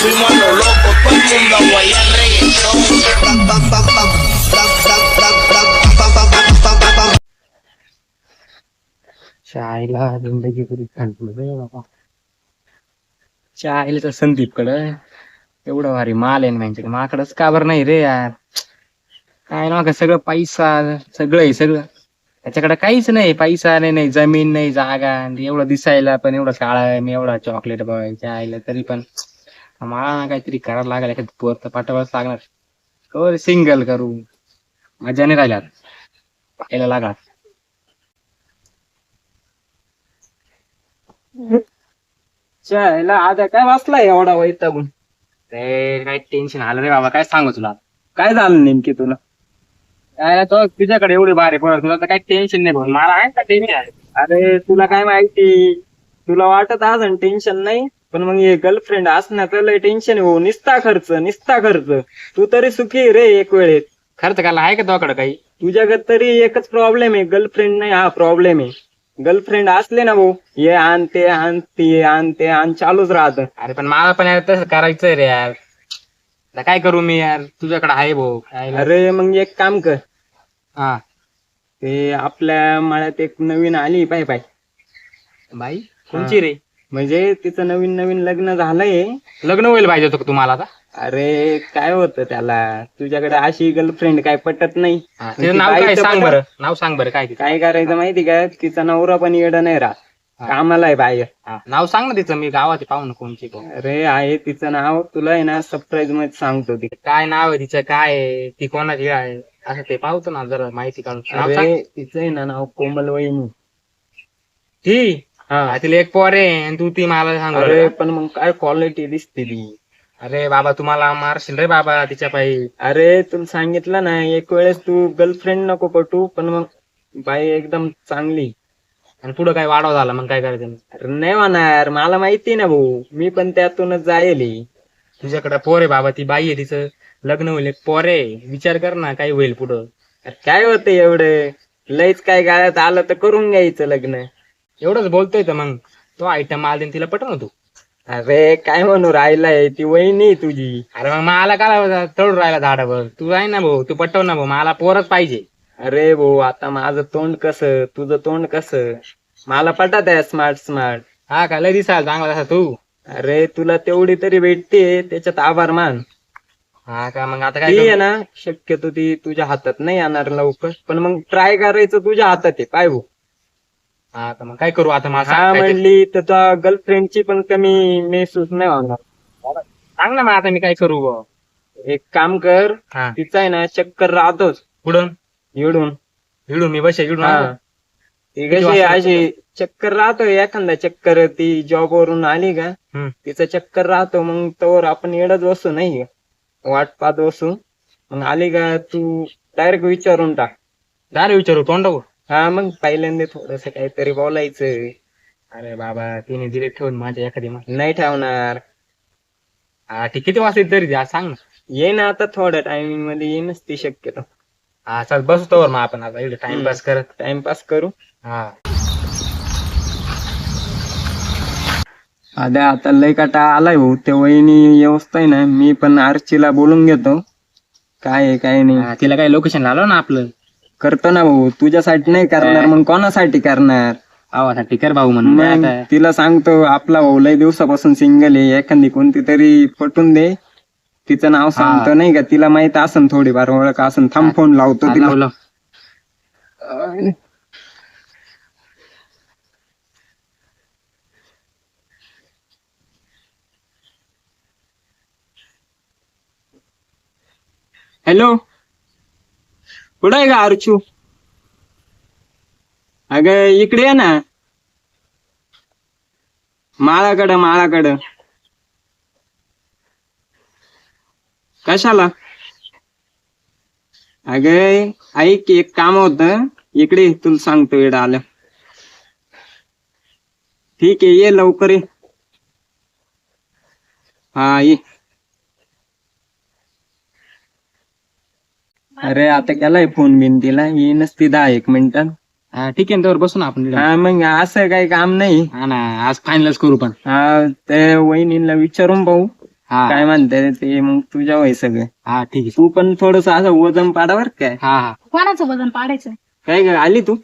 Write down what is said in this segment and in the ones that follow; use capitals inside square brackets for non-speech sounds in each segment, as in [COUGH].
fuimos a lo loco, todo el mundo guayar शाळेला जिंदगी कधी शाळेला तर संदीपकडं. एवढं भारी माल आहे ना त्यांच्याकडे. माकडच का बर नाही रे यार? काय ना का सगळं पैसा सगळं आहे सगळं. त्याच्याकडे काहीच नाही. पैसा नाही नाही जमीन नाही जागा. एवढं दिसायला पण एवढं शाळा आहे. मी एवढा चॉकलेट बघायच्या आईला तरी पण मला ना काहीतरी करायला लागेल एखादी पोर तर पाठवायलाच लागणार. कर सिंगल करू. मजा नाही राहिल्यात पाहायला लागला. चायला आता काय वाचला एवढा वैतागून ते काय टेन्शन आलं रे बाबा काय सांगू तुला? काय झालं नेमकी तुला? काय तो तुझ्याकडे एवढी भारी पडत तुला तर काही टेन्शन नाही भाऊ. मला आहे का टेन्शन अरे तुला काय माहिती? तुला वाटत अजून टेन्शन नाही? पण मग हे गर्लफ्रेंड असण्याचं लय टेन्शन हो निस्ता खर्च निस्ता खर्च. तू तरी सुखी रे एक वेळेत. खर्च करायला आहे का तुझ्याकडे काही? तुझ्याकडे तरी एकच प्रॉब्लेम आहे. गर्लफ्रेंड नाही हा प्रॉब्लेम आहे. गर्लफ्रेंड असले ना भाऊ हे आण ते आण ते आण ते आण चालूच राहत. अरे पण मला पण यार तसं करायचंय रे यार. आता काय करू मी यार? तुझ्याकडे आहे भाऊ. काय अरे मग एक काम कर. हा. ते आपल्या मळ्यात एक नवीन आली पाय पाय. बाई कोणची रे? म्हणजे तिचं नवीन नवीन लग्न झालंय. लग्न होईल पाहिजे होतं का तुम्हाला आता? अरे काय होतं त्याला? तुझ्याकडे अशी गर्लफ्रेंड काय पटत नाही. हा, तिचं नाव काय सांग बरं. नाव सांग बरं काय तिचं? काय करायचं माहिती का? तिचा नवरा पण येड नाही राहत. हा. कामाला आहे बाहेर. हा, नाव सांग ना तिचं मी गावात पाहू ना कोणची. अरे आहे तिचं नाव. तुला आहे ना सरप्राईजमध्ये सांगतो ती. काय नाव आहे तिचं काय आहे? ती कोणाची आहे? असं ते पाहतो ना जरा माहिती काढून. नाव सांग. अरे तिचं आहे ना नाव कोमल वहिनी ती हा. तिला एक पोर आहे आणि तू ती मला सांग. अरे पण मग काय क्वालिटी दिसते ती. अरे बाबा तुम्हाला मारशील रे बाबा तिच्या पायी. अरे तुला सांगितलं ना एक वेळेस तू गर्लफ्रेंड नको पटू पण मग बाई एकदम चांगली. आणि पुढं काय वाढव झाला मग काय करायचं? अरे नाही म्हणणार मला माहिती ना भाऊ. मी पण त्यातूनच जायली. तुझ्याकडे पोर आहे बाबा ती बाई आहे तिचं. लग्न होईल एक पोर आहे. विचार कर ना काय होईल पुढं. अरे काय होतं एवढं? लयच काय गाळ्यात आलं तर करून घ्यायचं लग्न. एवढंच बोलतोय तर मग तो आयटम माल देईन तिला पटव ना तू अरे काय म्हणू राहिलाय? ती वहिनी तुझी. अरे मग मला काय चढून राहिला झाडावर. तू आहे ना भाऊ तू पटव ना भाऊ. मला पोरच पाहिजे. अरे भाऊ आता माझं तोंड कसं? तुझं तोंड कसं? मला पटत आहे स्मार्ट स्मार्ट हा का? लय दिसायला चांगला तसा तू. अरे तुला तेवढी तरी भेटते. त्याच्यात आभार मान. हा का? मग आता काय आहे? ना शक्यतो ती तुझ्या हातात नाही येणार लवकर. पण मग ट्राय करायचं तुझ्या हातात आहे. पाय भाऊ. का मग काय करू? आता मला हा. म्हणली तर तुझ्या गर्लफ्रेंडची पण कमी महसूस नाही होणार. सांग ना मग आता मी काय करू बुवा? एक काम कर हा. तिचा आहे ना चक्कर राहतोच. पुढं इडून. भिडू मी बस इकडून हा. आलो. ती किती कशी वाजता? अशी चक्कर राहतो एखादा चक्कर ती जॉब वरून आली का हम्म. तिचा चक्कर राहतो मग तोवर आपण येडच बसू नाही का? वाट पाहत बसू. मग आली का तू डायरेक्ट विचारून टाक. रे विचारू तोंडावर? हा मग पहिल्यांदा थोडस काहीतरी बोलायचं. अरे बाबा तिने दिले ठेवून माझ्या एखादी मा- नाही ठेवणार. हा ती किती वाजता तरी जा सांग ना. ये ना आता थोड्या टायमिंगमध्ये येईनच ती शक्यतो. हा चल बसतो मग आपण आता इकडे टाइमपास करत. टाइमपास करू. हा. आता आता लय काटा आलाय भाऊ. ते वहिनी व्यवस्था आहे ना मी पण आर्चीला बोलून घेतो. काय आहे काय नाही. हा, तिला काय लोकेशन आलो ना आपलं? करतो ना भाऊ तुझ्यासाठी नाही करणार मग कोणासाठी करणार? भावासाठी कर भाऊ म्हणून काय मग आता? तिला सांगतो आपला भाऊ लय दिवसापासून सिंगल आहे एखादी कोणती तरी पटून दे. तिचं नाव सांगतो नाही का? तिला माहीत असन थोडीफार ओळख असन थांब फोन लावतो हा, तिला. लाव, लाव. हॅलो? कुठं आहे का अर्चू अग इकडे ये ना. माळाकडं माळाकडं. कशाला? अग ऐक एक काम होत. इकडे तुला सांगतो इकडं आलं. ठीक आहे ये लवकर ये. हा ये. अरे आता केलाय फोन बिन तिला. येईनच ती दहा एक मिनिटात हा ठीक आहे ना त्यावर बसू ना आपण. हा मग असं काही काम नाही. हा ना आज फायनलच करू पण. हा त्या वहिनीला विचारून पाहू. हा. काय म्हणते ते मग तुझ्या वय सगळं. हा ठीक आहे. तू पण थोडस असं वजन पाडावर काय हा हा. कोणाचं वजन पाडायचं? काय ग आली तू?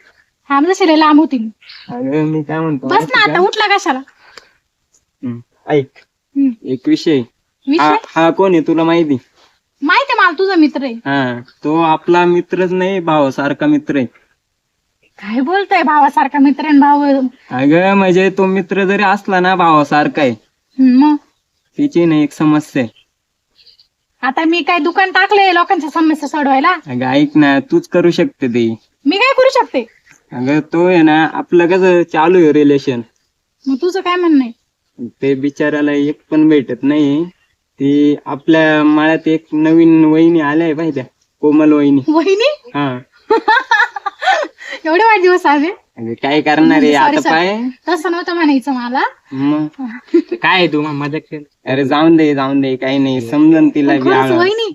हा जशी लांब होती मी. अगं मी काय म्हणतो बस ना आता उठला कशाला? हम्म. ऐक. हम्म. एक विषय. हा विषय हा कोण आहे तुला माहिती? माहिती आहे मला तुझा मित्र आहे. हा तो आपला मित्रच नाही भावासारखा मित्र आहे. काय बोलतोय भावासारखा मित्र आहे भाऊ आहे. अगं म्हणजे तो मित्र जरी असला ना भावासारखा आहे. हम्म, मग? तिची नाही एक समस्या आहे. आता मी काय दुकान टाकलंय लोकांच्या समस्या सोडवायला? अगं ऐक ना तूच करू शकते ते. मी काय करू शकते? अगं तो आहे ना आपलं कसं चालू आहे रिलेशन मग तुझं काय म्हणणं आहे? ते बिचाराला एक पण भेटत नाही. ती आपल्या मळ्यात एक नवीन वहिनी आल्या पाहिजे कोमल वहिनी. वहिनी? हा. एवढे वाईट दिवस आले? अगं काय करणार आहे? Sorry, आता sorry. पाय. तसं नव्हतं म्हणायचं मला. मग? [LAUGHS] काय आहे तू मग मदत केली? अरे जाऊन दे जाऊन दे. काही नाही समजन तिला बी खरंच आळा. वहिनी.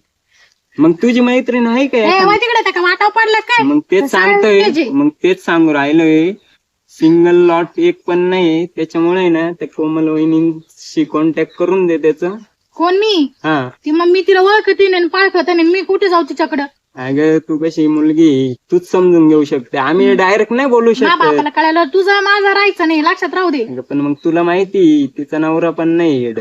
मग तुझी मैत्रीण आहे ए काय वय तिकडे त्या का वाटाव पडलं काय? मग तेच सांगतोय. मग तेच सांगू राहिलोय. सिंगल लॉट एक पण नाही त्याच्यामुळे ना त्या कोमल वहिनीशी कॉन्टॅक्ट करून दे त्याच. कोण मी? हा. ती मग मी तिला ओळखते नाही पाळखत नाही. मी कुठे जाऊ तिच्याकडं? अगं तू कशी मुलगी? तूच समजून घेऊ शकते. आम्ही डायरेक्ट नाही बोलू मा शकत. बापाला कळालं तुझं माझं राहायचं नाही. लक्षात राहू दे. अगं, पण मग तुला माहिती तिचा नवरा पण नाही येड.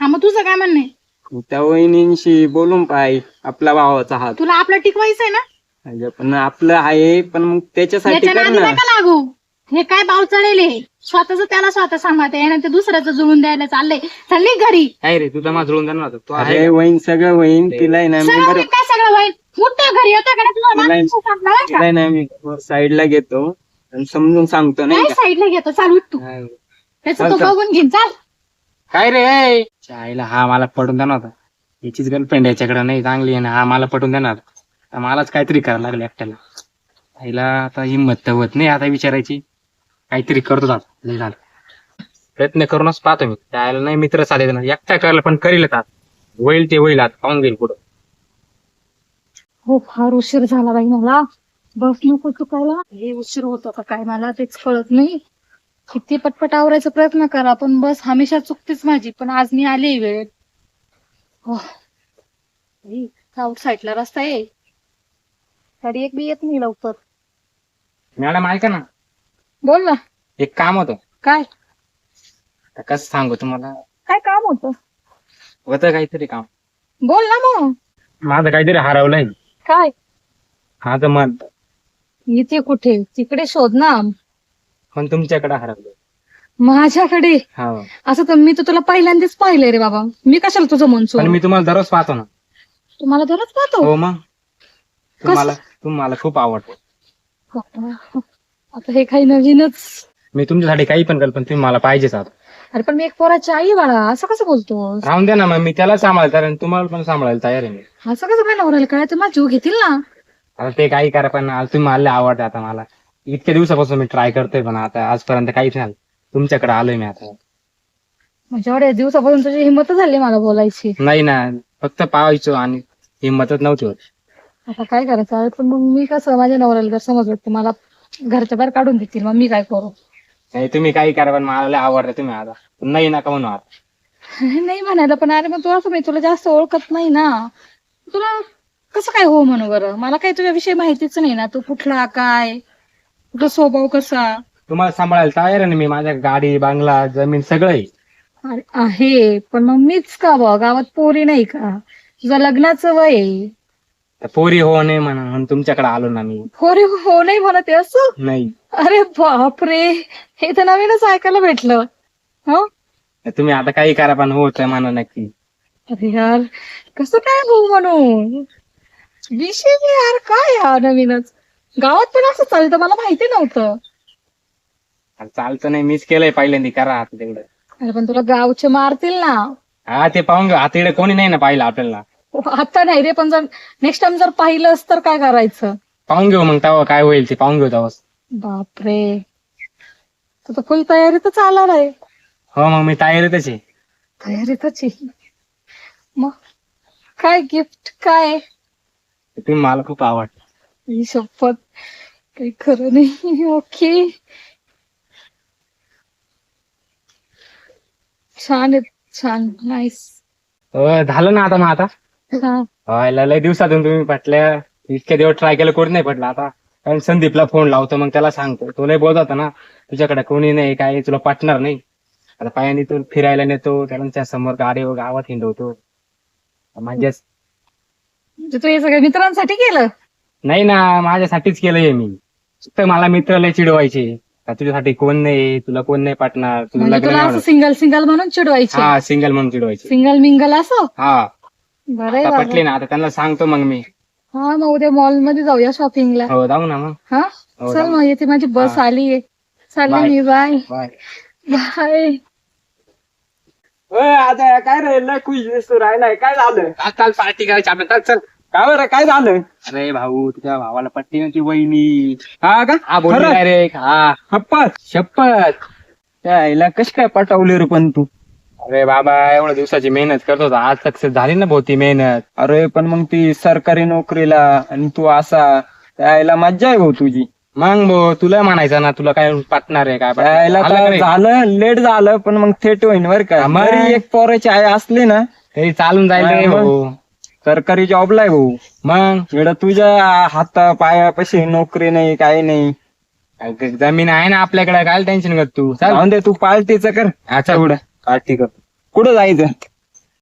हा मग तुझं काय म्हणणं आहे? त्या वहिनींशी बोलून पाय आपला भावाचा हात. तुला आपलं टिकवायचंय ना? अगं, पण आपलं आहे पण मग त्याच्यासाठी याच्या कर नादी ना नका लागू. हे काय बाव चढेल हे? स्वतःच त्याला स्वतः सांभाळते आणि ते दुसऱ्याचं जुळून द्यायला चाललंय. चालली घरी. काय रे तुझा माझा जुळून जाणार होता. तू आहे. अरे सगळं वहीन तिला आहे ना मी सगळं बरं होईल काय सगळं होईल मोठं घरी येतं का तुला नाही. तिला? आहे ना मी साईडला घेतो आणि समजून सांगतो नाही काय का? साईडला घेतो चाल उठ तू? त्याचं तो. बघून घेईन चाल. काय रे? आईला हा मला पटून देणार होता. याचीच गर्लफ्रेंड याच्याकडे नाही चांगली आहे ना. हा मला पटून देणार तर मलाच काहीतरी करायला लागलं एकट्याला. आईला आता हिंमत तर होत नाही आता विचारायची. काहीतरी करतो लय झालं. प्रयत्न करूनच पाहतो मी. त्याला नाही मित्र साधे ना एकटा करायला पण करील आता. होईल ते होईल आता. पाहून घेईल पुढं. हो फार उशीर झाला बाई मला. बस नको चुकायला. हे उशीर होतो का काय मला तेच कळत नाही. किती पटपट आवरायचा प्रयत्न करा पण बस हमेशा चुकतेच माझी. पण आज मी आले वेळेत. आउट साईडला रस्ता आहे? गाडी एक बी येत नाही लवकर. मॅडम ऐका ना. बोल ना. एक काम होतं. काय? आता कसं सांगू तुम्हाला? काय काम होतं? होतं काहीतरी काम. बोल ना मग. माझं काहीतरी हरवलंय. काय? माझं मन. इथे कुठे? तिकडे शोध ना. पण तुमच्याकडे हरवलं माझ्याकडे? हो. असं तर मी तर तुला पहिल्यांदाच पाहिलंय रे बाबा. मी कशाला तुझं मन पण सोड? मी तुम्हाला दररोज पाहतो ना. तुम्हाला दररोज पाहतो? हो मग. तुम्हाला तुम्हाला खूप आवडतो. आता हे काही नवीनच. मी तुमच्यासाठी काही पण करेल पण तुम्ही मला पाहिजेच आता अरे पण मी एक पोराची आई आहे बाळा असं कसं बोलतो राहून द्या ना मग मी त्याला सांभाळतो आणि तुम्हाला पण सांभाळायला तयार आहे मी. असं कसं काय नवऱ्याला काय तर माझा जीव घेतील ना. आता ते काही करा पण आज तुम्ही मला आवडते आता मला. इतक्या दिवसापासून मी ट्राय करतोय पण आता आजपर्यंत काहीच नाही तुमच्याकडे आलोय मी आता. म्हणजे एवढ्या दिवसापासून तुझी हिंमत झाली मला बोलायची. नाही ना फक्त पाहायचो आणि हिंमतच नव्हती होत. आता काय करायचं? अरे पण मग मी कसं माझ्या नवऱ्याला जर समजलं की मला घरच्या बाहेर काढून देतील मग मी काय करू? नाही तुम्ही काही करा पण मला लय आवडते तुम्ही आता. नाही नका म्हणू आता. [LAUGHS] नाही म्हणायला पण अरे मग तू असं मी तुला जास्त ओळखत नाही ना. तुला कसं काय हो म्हणू बरं? मला काही तुझ्याविषयी माहितीच नाही ना. तू कुठला काय? तुझा स्वभाव कसा? तुम्हाला सांभाळायला तयार आहे ना मी? माझ्या गाडी बांगला जमीन सगळं आहे अरे आहे. पण मग मीच का बा गावात पोरी नाही का? तुझं लग्नाचं वय आहे. पोरी हो नाही म्हणा म्हणून तुमच्याकडे आलो ना मी. पोरी हो नाही म्हणत आहे असं? नाही. अरे बापरे हे तर नवीनच ऐकायला भेटलं. हो? तुम्ही आता काही करा पण होत म्हणा नक्की. अरे यार कसं काय हो म्हणू? विषय बी यार काय यार नवीनच? गावात पण असं चालतं मला माहिती नव्हतं. चालतं नाही मीच केलंय पहिल्यांदा करा आता तेवढं. अरे पण तुला गावचे मारतील ना. हा ते पाहून घेऊ आता इकडे कोणी नाही ना पाहिलं आपल्याला. आता नाही रे पण जर नेक्स्ट टाइम जर पाहिलंस तर काय करायचं? पाहून घेऊ मग तेव्हा काय होईल ते पाहून घेऊ तेव्हा बापरे. तू तर फुल तयारीतच आला आहे. हो मग मी तयारीतच आहे. तयारीतच आहे. मग काय गिफ्ट काय? तुम्ही मला खूप आवड ही शपथ काही खरं नाही ओके. छान आहे छान नाईस झालं ना आता मग आता. व्हायला लय दिवसातून तुम्ही पटल्या इतके दिवस ट्राय केलं कोणी नाही पटलं आता कारण संदीपला फोन लावतो मग त्याला सांगतो. तो लय बोलत होता ना तुझ्याकडे कोणी नाही काय तुला पटणार नाही. आता पायाने तो फिरायला नेतो त्यानंतर समोर गाडी व गावात हिंडवतो. म्हणजेच म्हणजे तू हे सगळं मित्रांसाठी केलं? नाही ना माझ्यासाठीच केलंय मी. फक्त मला मित्र लय चिडवायचे. तुझ्यासाठी कोण नाही तुला कोण नाही पटणार? तुला म्हणजे तुला असं. सिंगल सिंगल म्हणून चिडवायचे? हा सिंगल म्हणून चिडवायचे. सिंगल मिंगल असं? हा. बरं आता. पटले ना आता त्यांना सांगतो मग मी. हा मग उद्या मॉलमध्ये जाऊया शॉपिंगला. हो जाऊ ना मग. हा? हो, चल जाऊ. मग येते माझी बस. आलीये. चालले बाय. मी बाय. बाय. आता काय रे लय खुश दिसतो राहिलाय. काय झालं? चाल पार्टी करायची आपल्या चल चल. काय बरं? काय झालं? अरे भाऊ तुझ्या भावाला पट्टी नव्हती वहिनी. हा का? हा बोलली खरं? डायरेक्ट हा. हप्पत शपथ. त्याला कश काय पटवले रे पण तू? अरे बाबा एवढ्या दिवसाची मेहनत करत होता. आज सक्सेस झाली ना भाऊ ती मेहनत. अरे पण मग ती सरकारी नोकरीला आणि तू असा त्याला मज्जा आहे भाऊ तुझी. मग भाऊ तुला म्हणायचं ना तुला काय पटणार आहे काय? त्याला आलं का? झालं लेट झालं पण मग थेट होईन बर का. हा, मग. मरी एक पोराची आई असली ना तरी चालून जाईल रे हा, मग. भाऊ. सरकारी जॉबला आहे भाऊ. मग? इकडं तुझ्या हाता पायापाशी नोकरी नाही काही नाही. अगं, जमीन आहे ना आपल्याकडे काय टेन्शन कर तू? चल. जाऊन दे तू पार्टीचं कर. हा, चल. एवढं. ठीक आहे कुठं जायचं?